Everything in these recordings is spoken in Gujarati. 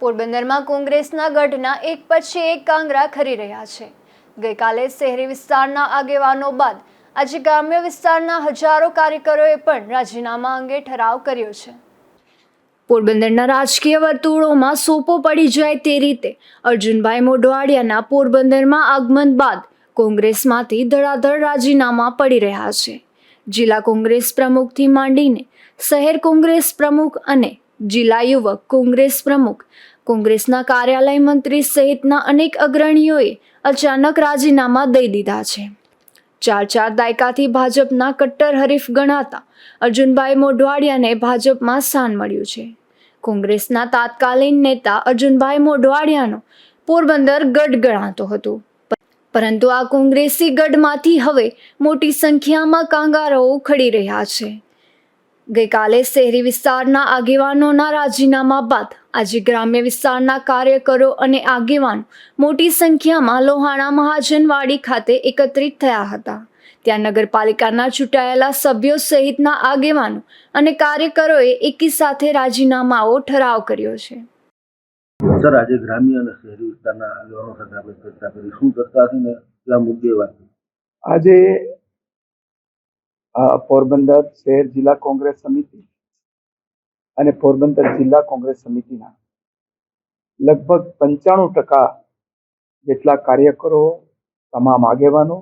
પોરબંદરમાં કોંગ્રેસના ગઢના એક પછી એક કાંગરા ખરી રહ્યા છે. ગઈકાલે શહેરી વિસ્તારના આગેવાનો બાદ આજે ગ્રામ્ય વિસ્તારના હજારો કાર્યકરોએ પણ રાજીનામા અંગે ઠરાવ કર્યો છે. પોરબંદરના રાજકીય વર્તુળોમાં સોપો પડી જાય તે રીતે અર્જુનભાઈ મોઢવાડિયાના પોરબંદરમાં આગમન બાદ કોંગ્રેસમાંથી ધડાધડ રાજીનામા પડી રહ્યા છે. જિલ્લા કોંગ્રેસ પ્રમુખથી માંડીને શહેર કોંગ્રેસ પ્રમુખ અને જિલ્લા યુવક, કોંગ્રેસ પ્રમુખ, કોંગ્રેસના કાર્યાલય મંત્રી સહિતના અનેક અગ્રણીઓએ અચાનક રાજીનામા દઈ દીધા છે. ચાર ચાર દાયકાથી ભાજપના કટ્ટર હરીફ ગણાતા અર્જુનભાઈ મોઢવાડિયાને ભાજપમાં સ્થાન મળ્યું છે. કોંગ્રેસના તાત્કાલિન નેતા અર્જુનભાઈ મોઢવાડિયાનો પોરબંદર ગઢ ગણાતો હતો. પરંતુ આ કોંગ્રેસી ગઢમાંથી હવે મોટી સંખ્યામાં કાંગારાઓ ખડી રહ્યા છે. ગઈકાલે શહેરી વિસ્તારના આગેવાનોના રાજીનામા બાદ આજે ગ્રામ્ય વિસ્તારના કાર્યકરો અને આગેવાનો મોટી સંખ્યામાં લોહાણા મહાજનવાડી ખાતે એકત્રિત થયા હતા. ત્યાં નગરપાલિકાના ચૂંટાયેલા સભ્યો સહિતના આગેવાનો અને કાર્યકરોએ એકી સાથે રાજીનામાઓ ઠરાવ કર્યો છે. સર આજે ગ્રામ્ય અને શહેરી વિસ્તારના આગેવાનો સાથે આપણે ચર્ચા કરી. શું ચર્ચા હતી ને? કયા મુદ્દે વાત આજે પોરબંદર શહેર જિલ્લા કોંગ્રેસ સમિતિ અને પોરબંદર જિલ્લા કોંગ્રેસ સમિતિના લગભગ પંચાણું ટકા જેટલા કાર્યકરો, તમામ આગેવાનો,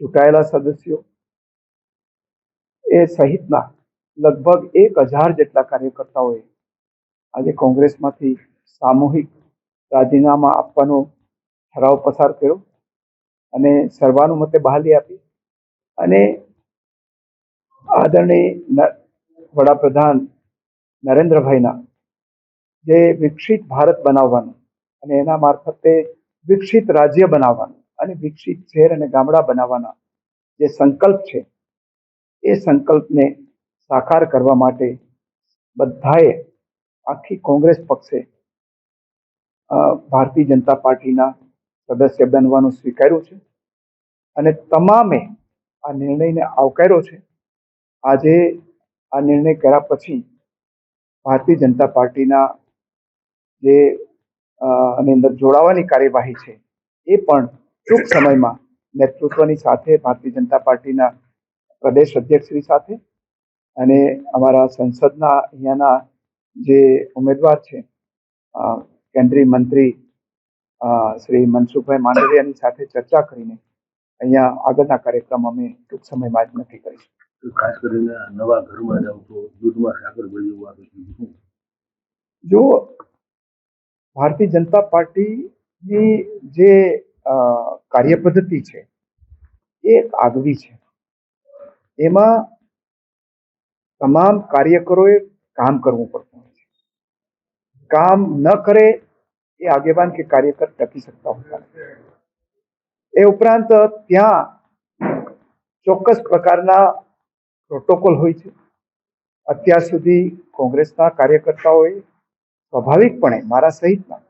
ચૂંટાયેલા સદસ્યો, એ સહિતના લગભગ એક હજાર જેટલા કાર્યકર્તાઓએ આજે કોંગ્રેસમાંથી સામૂહિક રાજીનામા આપવાનો ઠરાવ પસાર કર્યો અને સર્વાનુમતે બહાલી આપી અને આદરણીય વડાપ્રધાન નરેન્દ્રભાઈના જે વિકસિત ભારત બનાવવાનું અને એના મારફતે વિકસિત રાજ્ય બનાવવાનું અને વિકસિત શહેર અને ગામડા બનાવવાના જે સંકલ્પ છે, એ સંકલ્પને સાકાર કરવા માટે બધાએ આખી કોંગ્રેસ પક્ષે ભારતીય જનતા પાર્ટીના સદસ્ય બનવાનું સ્વીકાર્યું છે અને તમામે આ નિર્ણયને આવકાર્યો છે. આજે આ નિર્ણય કર્યા પછી ભારતીય જનતા પાર્ટીના જે આની અંદર જોડાવાની કાર્યવાહી છે, એ પણ ટૂંક સમયમાં નેતૃત્વની સાથે ભારતીય જનતા પાર્ટીના પ્રદેશ અધ્યક્ષશ્રી સાથે અને અમારા સંસદના અહીંયાના જે ઉમેદવાર છે કેન્દ્રીય મંત્રી શ્રી મનસુખભાઈ માંડવિયાની સાથે ચર્ચા કરીને અહીંયા આગળના કાર્યક્રમ અમે ટૂંક સમયમાં જ નક્કી કરીશું. ખાસ કરીને નવા ઘરમાં જાવ તો દૂધમાં સાકર ભરી જો ભારતીય જનતા પાર્ટીની જે કાર્ય પદ્ધતિ છે એ એક આગવી છે. એમાં તમામ કાર્યકરોએ કામ કરવું પડતું હોય છે. કામ ન કરે એ આગેવાન કે કાર્યકર ટકી શકતા હોતા નથી. એ ઉપરાંત ત્યાં ચોક્કસ પ્રકારના પ્રોટોકોલ હોય છે. અત્યાર સુધી કોંગ્રેસના કાર્યકર્તાઓએ સ્વાભાવિકપણે મારા સહિતના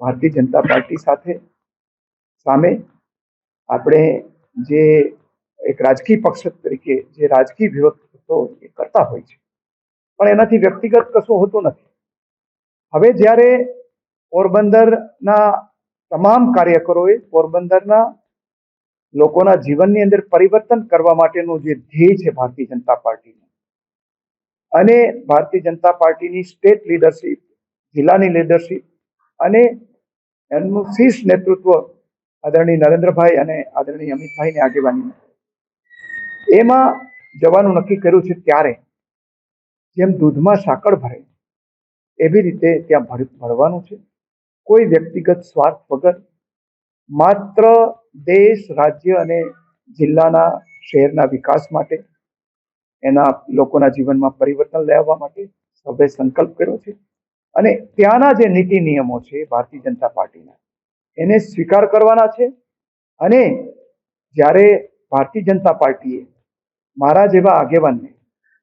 ભારતીય જનતા પાર્ટી સાથે સામે આપણે જે એક રાજકીય પક્ષ તરીકે જે રાજકીય વિરોધ થતો એ કરતા હોય છે. પણ એનાથી વ્યક્તિગત કશું હોતું નથી. હવે જ્યારે પોરબંદરના તમામ કાર્યકરોએ પોરબંદરના લોકોના જીવનની અંદર પરિવર્તન કરવા માટેનું જે ધ્યેય છે ભારતીય જનતા પાર્ટીનું. અને ભારતીય જનતા પાર્ટીની સ્ટેટ લીડરશીપ, જિલ્લાની લીડરશીપ અને એમનું શીર્ષ નેતૃત્વ આદરણીય નરેન્દ્રભાઈ અને આદરણીય અમિતભાઈની આગેવાની. એમાં જવાનું નક્કી કર્યું છે ત્યારે જેમ દૂધમાં સાકર ભરે, એવી રીતે ત્યાં ભર- ભરવાનું છે. કોઈ વ્યક્તિગત સ્વાર્થ વગર માત્ર દેશ, રાજ્ય અને જિલ્લાના શહેરના વિકાસ માટે, એના લોકોના જીવનમાં પરિવર્તન લાવવા માટે સૌએ સંકલ્પ કર્યો છે. અને ત્યાંના જે નીતિ નિયમો છે ભારતીય જનતા પાર્ટીના, એને સ્વીકાર કરવાના છે. અને જ્યારે ભારતીય જનતા પાર્ટીએ મારા જેવા આગેવાનને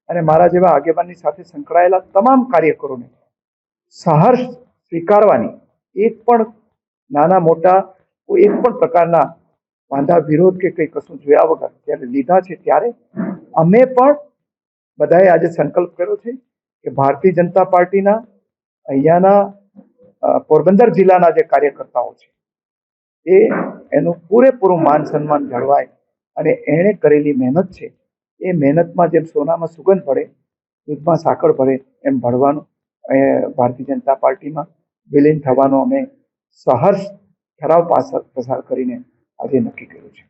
અને મારા જેવા આગેવાનની સાથે સંકળાયેલા તમામ કાર્યકરોને સહર્ષ સ્વીકારવાની એક પણ નાના મોટા કોઈ એક પણ પ્રકારના વાંધા, વિરોધ કે કંઈ કશું જોયા વગર જ્યારે લીધા છે ત્યારે અમે પણ બધાએ આજે સંકલ્પ કર્યો છે કે ભારતીય જનતા પાર્ટીના અહીંયાના પોરબંદર જિલ્લાના જે કાર્યકર્તાઓ છે, એ એનું પૂરેપૂરું માન સન્માન જળવાય અને એણે કરેલી મહેનત છે. એ મહેનતમાં જેમ સોનામાં સુગંધ ભરે દૂધમાં સાકર ભરે એમ ભળવાનું ભારતીય જનતા પાર્ટીમાં વિલીન થવાનો અમે સહર્ષ ઠરાવ પસાર કરીને આજે નક્કી કર્યું છે.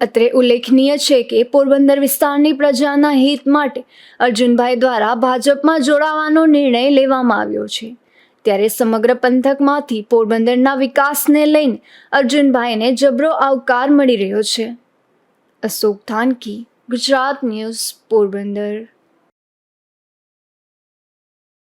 અત્રે ઉલ્લેખનીય છે કે પોરબંદર વિસ્તારની પ્રજાના હિત માટે અર્જુનભાઈ દ્વારા ભાજપમાં જોડાવાનો નિર્ણય લેવામાં આવ્યો છે. ત્યારે સમગ્ર પંથકમાંથી પોરબંદરના વિકાસને લઈને અર્જુનભાઈને જબરો આવકાર મળી રહ્યો છે. અશોક થાનકી, ગુજરાત ન્યૂઝ, પોરબંદર.